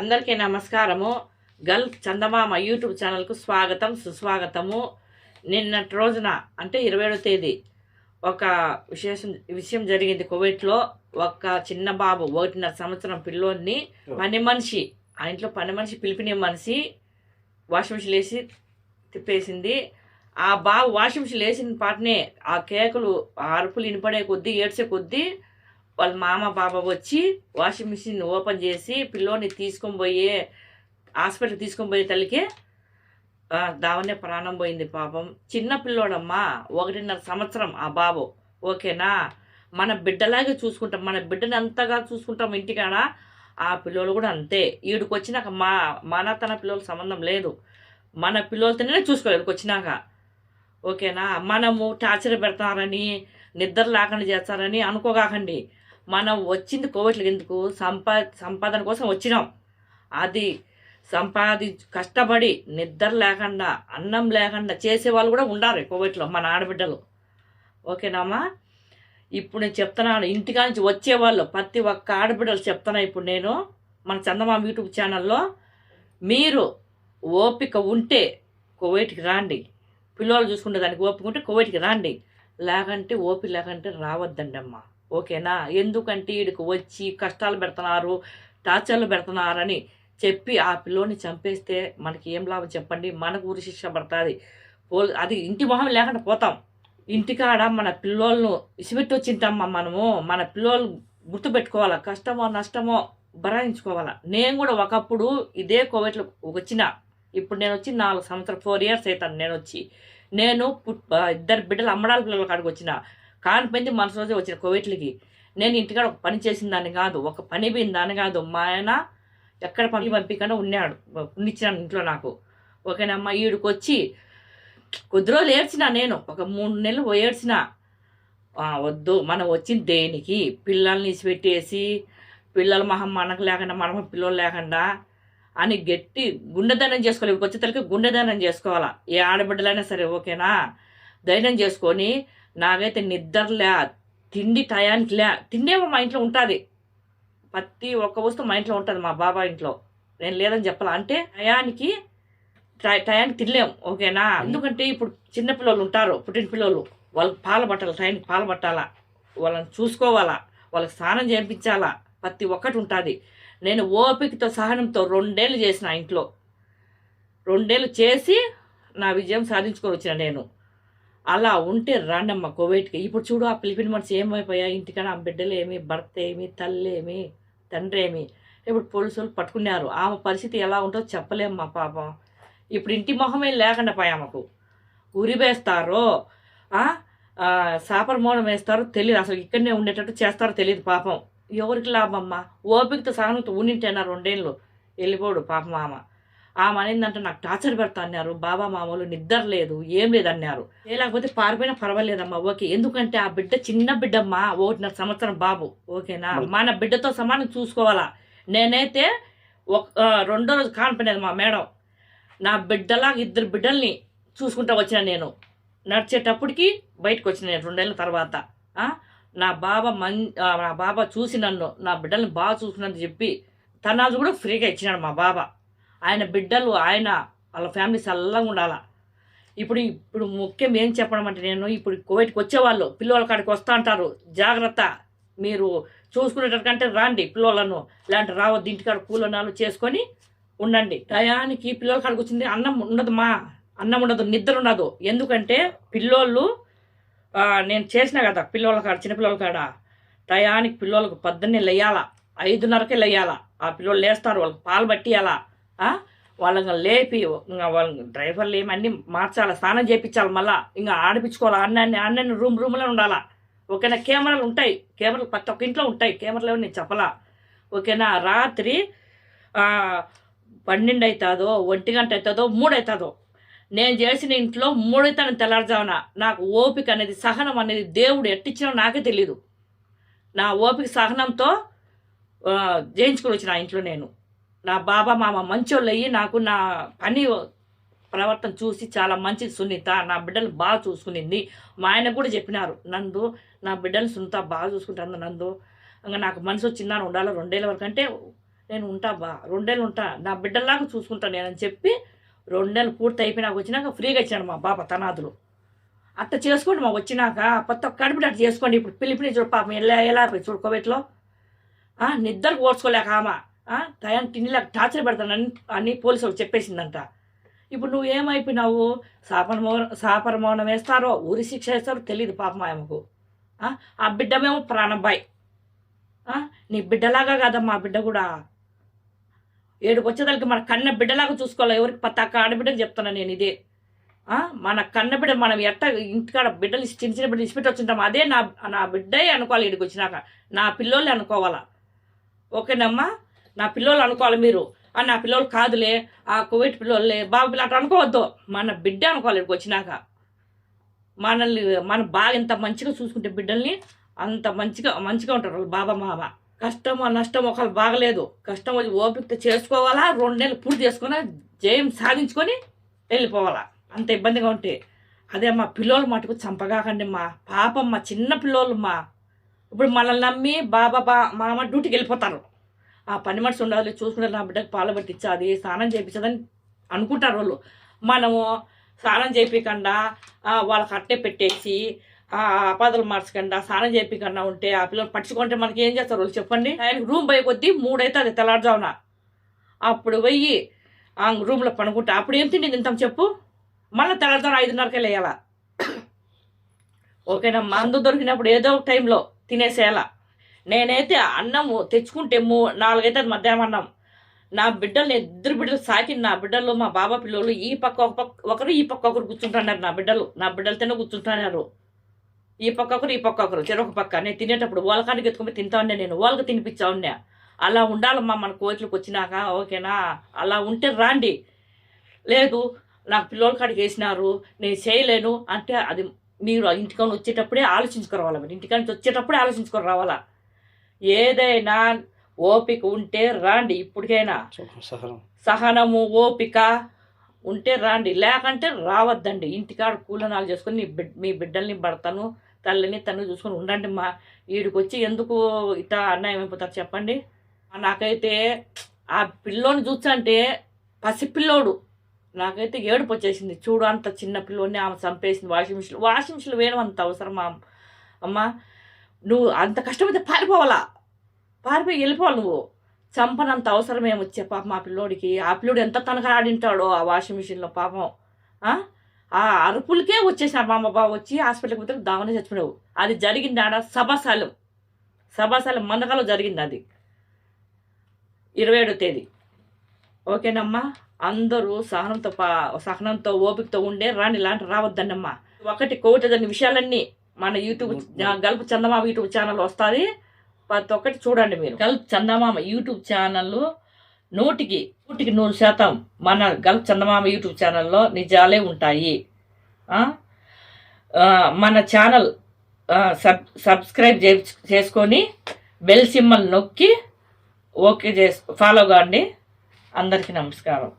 అందరికీ నమస్కారము. గల్ చందమామ యూట్యూబ్ ఛానల్కు స్వాగతం సుస్వాగతము. నిన్నటి రోజున అంటే ఇరవై ఏడో తేదీ ఒక విశేషం విషయం జరిగింది కువైట్లో ఒక చిన్న బాబు ఒకటిన్నర సంవత్సరం పిల్లోడిని పని మనిషి ఆ ఇంట్లో పని మనిషి పిలిపిన మనిషి వాషింగ్ మిషన్ వేసి తిప్పేసింది. ఆ బాబు వాషింగ్ మిషన్ వేసిన పాటనే ఆ కేకులు ఆ అరుపులు వినపడే కొద్దీ ఏడ్చే కొద్దీ వాళ్ళ మామ బాబా వచ్చి వాషింగ్ మిషన్ ఓపెన్ చేసి పిల్లోని తీసుకొని పోయే హాస్పిటల్ తీసుకొని పోయే తల్లికి దావనే ప్రాణం పోయింది పాపం. చిన్న పిల్లోడమ్మా ఒకటిన్నర సంవత్సరం ఆ బాబు. ఓకేనా? మన బిడ్డలాగే చూసుకుంటాం. మన బిడ్డని అంతగా చూసుకుంటాం ఇంటికాడ. ఆ పిల్లలు కూడా అంతే. వీడికి వచ్చినాక మా మన తన పిల్లల సంబంధం లేదు. మన పిల్లలతోనే చూసుకోవాలి వీడికి వచ్చినాక. ఓకేనా? మనము టార్చర్ పెడతారని నిద్ర లేకుండా చేస్తారని అనుకోగాకండి. మనం వచ్చింది కోవిడ్లకు ఎందుకు? సంపా సంపాదన కోసం వచ్చినాం. అది సంపాది కష్టపడి నిద్ర లేకుండా అన్నం లేకుండా చేసేవాళ్ళు కూడా ఉండాలి కోవిడ్లో మన ఆడబిడ్డలు. ఓకేనామా? ఇప్పుడు నేను చెప్తున్నాను ఇంటికా నుంచి వచ్చేవాళ్ళు ప్రతి ఒక్క ఆడబిడ్డలు చెప్తున్నా ఇప్పుడు నేను మన చందమామ యూట్యూబ్ ఛానల్లో మీరు ఓపిక ఉంటే కువైట్కి రాండి. పిల్లలు చూసుకుంటే దానికి ఓపిక ఉంటే కువైట్కి రాండి. లేకంటే ఓపిక లేకంటే రావద్దండి అమ్మా ఓకేనా? ఎందుకంటే వీడికి వచ్చి కష్టాలు పెడుతున్నారు టార్చర్లు పెడుతున్నారని చెప్పి ఆ పిల్లోని చంపేస్తే మనకి ఏం లాభం చెప్పండి? మనకు ఊరి శిక్ష పడుతుంది. పోల్ అది ఇంటి మొహం లేకుండా పోతాం. ఇంటికాడ మన పిల్లోళ్ళను ఇసిపెట్టి వచ్చింటామ్మా మనము? మన పిల్లోళ్ళు గుర్తుపెట్టుకోవాలా? కష్టమో నష్టమో భరాయించుకోవాలా నేను కూడా ఒకప్పుడు ఇదే కోవిడ్లో వచ్చిన. ఇప్పుడు నేను వచ్చి నాలుగు సంవత్సరం ఫోర్ ఇయర్స్ అవుతాను నేను వచ్చి. నేను పుట్- ఇద్దరు బిడ్డలు అమ్మడాల పిల్లల కాడికి వచ్చిన. కానిపోయింది మనసు రోజే వచ్చిన కోవిడ్లకి. నేను ఇంటికాడ ఒక పని చేసిన దాన్ని కాదు ఒక పని పోయిన దాన్ని కాదు. మా ఆయన ఎక్కడ పని పంపించకుండా ఉన్నాడు. ఉండిచ్చినాను ఇంట్లో నాకు. ఓకేనమ్మా ఈడికి వచ్చి కొద్ది రోజులు ఏడ్చిన నేను. ఒక మూడు నెలలు ఏడ్చిన. వద్దు. మనం వచ్చింది దేనికి? పిల్లల్ని ఇసిపెట్టేసి పిల్లల మహం మనకు లేకుండా మనమ పిల్లలు లేకుండా అని గట్టి గుండెదనం చేసుకోవాలి. ఇక్కడికి వచ్చే తలకి గుండెదనం చేసుకోవాలా. ఏ ఆడబిడ్డలైనా సరే ఓకేనా? ధైర్యం చేసుకొని నాకైతే నిద్ర లే తిండి టయానికి లే తిండేమో మా ఇంట్లో ఉంటుంది. ప్రతి ఒక్క వస్తువు మా ఇంట్లో ఉంటుంది మా బాబా ఇంట్లో. నేను లేదని చెప్పాలా. అంటే టయానికి టయానికి తినలేం ఓకేనా? ఎందుకంటే ఇప్పుడు చిన్న పిల్లలు ఉంటారు పుట్టిన పిల్లలు. వాళ్ళకి పాలు పట్టాలి టైంకి పాలు పట్టాలా? వాళ్ళని చూసుకోవాలా? వాళ్ళకి స్నానం చేయించాలా? ప్రతి ఒక్కటి ఉంటుంది. నేను ఓపికతో సహనంతో రెండేళ్ళు చేసిన ఇంట్లో. రెండేళ్ళు చేసి నా విజయం సాధించుకొని వచ్చిన నేను. అలా ఉంటే రాండమ్మ కోవిడ్కి ఇప్పుడు చూడు ఆ పిలిపిన మనిషి ఏమైపోయా? ఇంటికన్నా ఆ బిడ్డలు ఏమి భర్త ఏమి తల్లి ఏమి తండ్రి ఏమి ఇప్పుడు పోలీసులు పట్టుకున్నారు. ఆమె పరిస్థితి ఎలా ఉంటుందో చెప్పలేము మా పాపం. ఇప్పుడు ఇంటి మొహమే లేకుండా పోయామకు ఆమెకు. ఉరివేస్తారో ఆ, సాపర మౌనం వేస్తారో తెలియదు. అసలు ఇక్కడనే ఉండేటట్టు చేస్తారో తెలియదు పాపం. ఎవరికి లాభమ్మా ఓపికతో సహనంతో ఉండింటేనా రెండేళ్ళు. వెళ్ళిపోడు పాపం ఆమె. ఆమె అనేందంటే నాకు టార్చర్ పెడతా అన్నారు. బాబా మామూలు నిద్ర లేదు ఏం లేదు అన్నారు. ఏ లేకపోతే పారిపోయినా పర్వాలేదమ్మా ఓకే. ఎందుకంటే ఆ బిడ్డ చిన్న బిడ్డమ్మా ఒకటిన్నర సంవత్సరం బాబు ఓకేనా? మన బిడ్డతో సమానం చూసుకోవాలా? నేనైతే ఒక రెండో రోజు కానిపోయినది మా మేడం నా బిడ్డలా ఇద్దరు బిడ్డల్ని చూసుకుంటా వచ్చిన నేను. నడిచేటప్పటికి బయటకు వచ్చిన నేను రెండేళ్ళ తర్వాత? నా బాబా మన్ నా బాబా చూసి నన్ను నా బిడ్డల్ని బాగా చూసుకున్నది చెప్పి తనాలు కూడా ఫ్రీగా ఇచ్చినాడు మా బాబా ఆయన బిడ్డలు ఆయన వాళ్ళ ఫ్యామిలీ చల్లగా ఉండాలా. ఇప్పుడు ఇప్పుడు ముఖ్యం ఏం చెప్పడం అంటే నేను ఇప్పుడు కోవిడ్కి వచ్చేవాళ్ళు పిల్లల కాడికి వస్తా అంటారు. జాగ్రత్త. మీరు చూసుకునేటకంటే రాండి పిల్లలను ఇలాంటి రావద్దు ఇంటికాడ కూలనాలు చేసుకొని ఉండండి. టయానికి పిల్లల కాడికి వచ్చింది అన్నం ఉండదు మా. అన్నం ఉండదు నిద్ర ఉండదు. ఎందుకంటే పిల్లోళ్ళు నేను చేసిన కదా పిల్లల కాడ చిన్నపిల్లల కాడ. టయానికి పిల్లలకు పొద్దున్నే లేయాలా. ఐదున్నరకే లేయాలా. ఆ పిల్లలు లేస్తారు వాళ్ళకి పాలు పట్టియాలా. వాళ్ళని లేపి ఇంకా వాళ్ళని డ్రైవర్లు ఏమన్నీ మార్చాలా స్నానం చేయించాలి మళ్ళా ఇంకా ఆడిపించుకోవాలి అన్నీ అన్నీ రూమ్ రూమ్లో ఉండాలా. ఓకేనా కెమెరాలు ఉంటాయి కెమెరాలు ప్రతి ఒక్క ఇంట్లో ఉంటాయి కెమెరాలు నేను చెప్పలా. ఓకేనా రాత్రి పన్నెండు అవుతుందో ఒంటి గంట అవుతుందో మూడు అవుతుందో నేను చేసిన ఇంట్లో మూడైతాను తెల్లారుజామున నాకు ఓపిక అనేది సహనం అనేది దేవుడు ఎట్టిచ్చినా నాకే తెలీదు. నా ఓపిక సహనంతో జయించుకొని వచ్చిన ఇంట్లో నేను. నా బాబా మామ మంచోళ్ళు అయ్యి నాకు నా పని ప్రవర్తన చూసి చాలా మంచిది సునీత. నా బిడ్డలు బాగా చూసుకునింది. మా ఆయన కూడా చెప్పినారు నందు నా బిడ్డలు సునీత బాగా చూసుకుంటాను నందు. ఇంకా నాకు మనసు వచ్చిందని ఉండాలి? రెండేళ్ళ వరకు అంటే నేను ఉంటా బా రెండేళ్ళు ఉంటా. నా బిడ్డల్లాగా చూసుకుంటాను నేనని చెప్పి రెండేళ్ళు పూర్తి అయిపోయినాక వచ్చినాక ఫ్రీగా ఇచ్చాడు మా బాబా తనాదులు. అట్ట చేసుకోండి మా వచ్చినాక. కొత్త కడుపుడు అట్ట చేసుకోండి. ఇప్పుడు పిలిపిని చూడు పాపం ఎలా ఎలా చూడు కోవిడ్లో. నిద్రకు ఓడ్చుకోలేక ఆమె. టయాన్ని తిండిలేక టార్చర్ పెడతానని అని పోలీసు వాళ్ళు చెప్పేసిందంట. ఇప్పుడు నువ్వు ఏమైపోయినావు? సాపర మౌనం సాపర మౌనం వేస్తారో? ఊరి శిక్ష వేస్తారో తెలియదు పాపం ఆమెకు ఆ? బిడ్డమేమో ప్రాణబాయ్ నీ బిడ్డలాగా కాదమ్మా ఆ బిడ్డ కూడా. ఏడుకు వచ్చేదానికి మన కన్న బిడ్డలాగా చూసుకోవాలి. ఎవరికి పత్తాక ఆడబిడ్డకు చెప్తున్నా నేను ఇదే. మన కన్న బిడ్డ మనం ఎట్ట ఇంటికాడ బిడ్డలు చిన్న చిన్న బిడ్డలు ఇచ్చిపెట్టి వచ్చింటాం అదే నా నా బిడ్డే అనుకోవాలి ఇక్కడికి వచ్చినాక. నా పిల్లోళ్ళే అనుకోవాలా. ఓకేనమ్మా? నా పిల్లలు అనుకోవాలి మీరు. నా పిల్లలు కాదులే. ఆ కువైట్ పిల్లలే బాబు పిల్ల అట్లా అనుకోవద్దు. మన బిడ్డ అనుకోవాలి ఇక్కడికి వచ్చినాక. మనల్ని మనం బాగా ఇంత మంచిగా చూసుకుంటే బిడ్డల్ని అంత మంచిగా మంచిగా ఉంటారు వాళ్ళు బాబా మామ. కష్టమో నష్టం ఒకళ్ళు బాగలేదు. కష్టం వచ్చి ఓపిక చేసుకోవాలా? రెండు నెలలు పూర్తి చేసుకుని జయం సాధించుకొని వెళ్ళిపోవాలా? అంత ఇబ్బందిగా ఉంటే. అదే మా పిల్లలు మటుకు చంపగాకండి మా పాపం మా చిన్న పిల్లోళ్ళు మా. ఇప్పుడు మనల్ని నమ్మి బాబా బా మామ డ్యూటీకి వెళ్ళిపోతారు. ఆ పని మనిషి ఉండాలి చూసుకుంటే నా బిడ్డకి పాలు పట్టించాలి స్నానం చేయించదని అనుకుంటారు వాళ్ళు. మనము స్నానం చేయించకుండా వాళ్ళకి అట్టే పెట్టేసి ఆ అపాదలు మార్చకుండా స్నానం చేయించకుండా ఉంటే ఆ పిల్లలు పట్టుకుంటే మనకి ఏం చేస్తారు వాళ్ళు చెప్పండి? ఆయన రూమ్ పోయి కొద్దీ మూడైతే అది తెల్లారుజామున. అప్పుడు పోయి ఆ రూమ్లో పనుకుంటా అప్పుడు ఏం తిండి తింటాం చెప్పు? మళ్ళీ తెల్లారుజామున ఐదున్నరకే లేయాల? ఓకేనా? మందు దొరికినప్పుడు ఏదో ఒక టైంలో తినేసేయాల? నేనైతే అన్నము తెచ్చుకుంటే మూ నాలుగైతే అది మధ్యాహ్నం అన్నం. నా బిడ్డలు ఇద్దరు బిడ్డలు సాకిన నా బిడ్డలు మా బాబా పిల్లలు ఈ పక్క ఒక పక్క ఒకరు ఈ పక్క ఒకరు కూర్చుంటున్నారు నా బిడ్డలు. నా బిడ్డలతోనే కూర్చుంటున్నారు. ఈ పక్క ఒకరు ఈ పక్క ఒకరు చెరొక పక్క. నేను తినేటప్పుడు వాళ్ళకాడికి ఎత్తుకొని తింటా ఉన్నా నేను వాళ్ళకి తినిపించా ఉన్నా అలా ఉండాలమ్మా మన కోట్లకు వచ్చినాక ఓకేనా? అలా ఉంటే రాండి. లేదు నాకు పిల్లల కాడికి వేసినారు నేను చేయలేను. అంటే అది మీరు ఇంటికాని వచ్చేటప్పుడే ఆలోచించుకోరావాలి మీరు. ఇంటికాని వచ్చేటప్పుడే ఆలోచించుకొని రావాలా? ఏదైనా ఓపిక ఉంటే రాండి ఇప్పటికైనా. సహనం. సహనము ఓపిక ఉంటే రాండి లేకంటే రావద్దండి. ఇంటికాడ కూలనాలు చేసుకొని మీ బిడ్డల్ని భర్తను తల్లిని తను చూసుకొని ఉండండి మా వీడికి వచ్చి ఎందుకు ఇట్లా అన్యాయం అయిపోతారు చెప్పండి? నాకైతే ఆ పిల్లోని చూసంటే పసిపిల్లోడు నాకైతే ఏడుపు వచ్చేసింది. చూడు అంత చిన్న పిల్లోని ఆమె చంపేసింది. వాషింగ్ మిషన్ వాషింగ్ మిషన్ వేయడం అంత అవసరమా అమ్మా? నువ్వు అంత కష్టమైతే పారిపోవాలా? పారిపోయి వెళ్ళిపోవాలి నువ్వు. చంపనంత అవసరం వచ్చే పాపం ఆ పిల్లోడికి. ఆ పిల్లోడు ఎంత తనకలాడింటాడో ఆ వాషింగ్ మిషన్లో పాపం. ఆ? అరుపులకే వచ్చేసిన మా అమ్మ బాబు వచ్చి హాస్పిటల్కి పోతే దావనే చచ్చిపోయావు అది జరిగింది ఆడ సభాశాలం. సభాశాలం మందకాలం జరిగింది అది. ఇరవై ఏడో తేదీ. ఓకేనమ్మా? అందరూ సహనంతో పా సహనంతో ఓపికతో ఉండే రాని ఇలాంటి రావద్దన్నమ్మా ఒకటి కోటి దాని విషయాలన్నీ మన యూట్యూబ్ గల్పు చందమామ యూట్యూబ్ ఛానల్ వస్తుంది. ప్రతి ఒక్కటి చూడండి మీరు. గల్ప్ చందమామ యూట్యూబ్ ఛానల్ నూటికి నూటికి నూరు శాతం మన గల్ప్ చందమామ యూట్యూబ్ ఛానల్లో నిజాలే ఉంటాయి. మన ఛానల్ సబ్ సబ్స్క్రైబ్ చేసుకొని బెల్ సింబల్ నొక్కి ఓకే చేసు ఫాలో కాండి. అందరికీ నమస్కారం.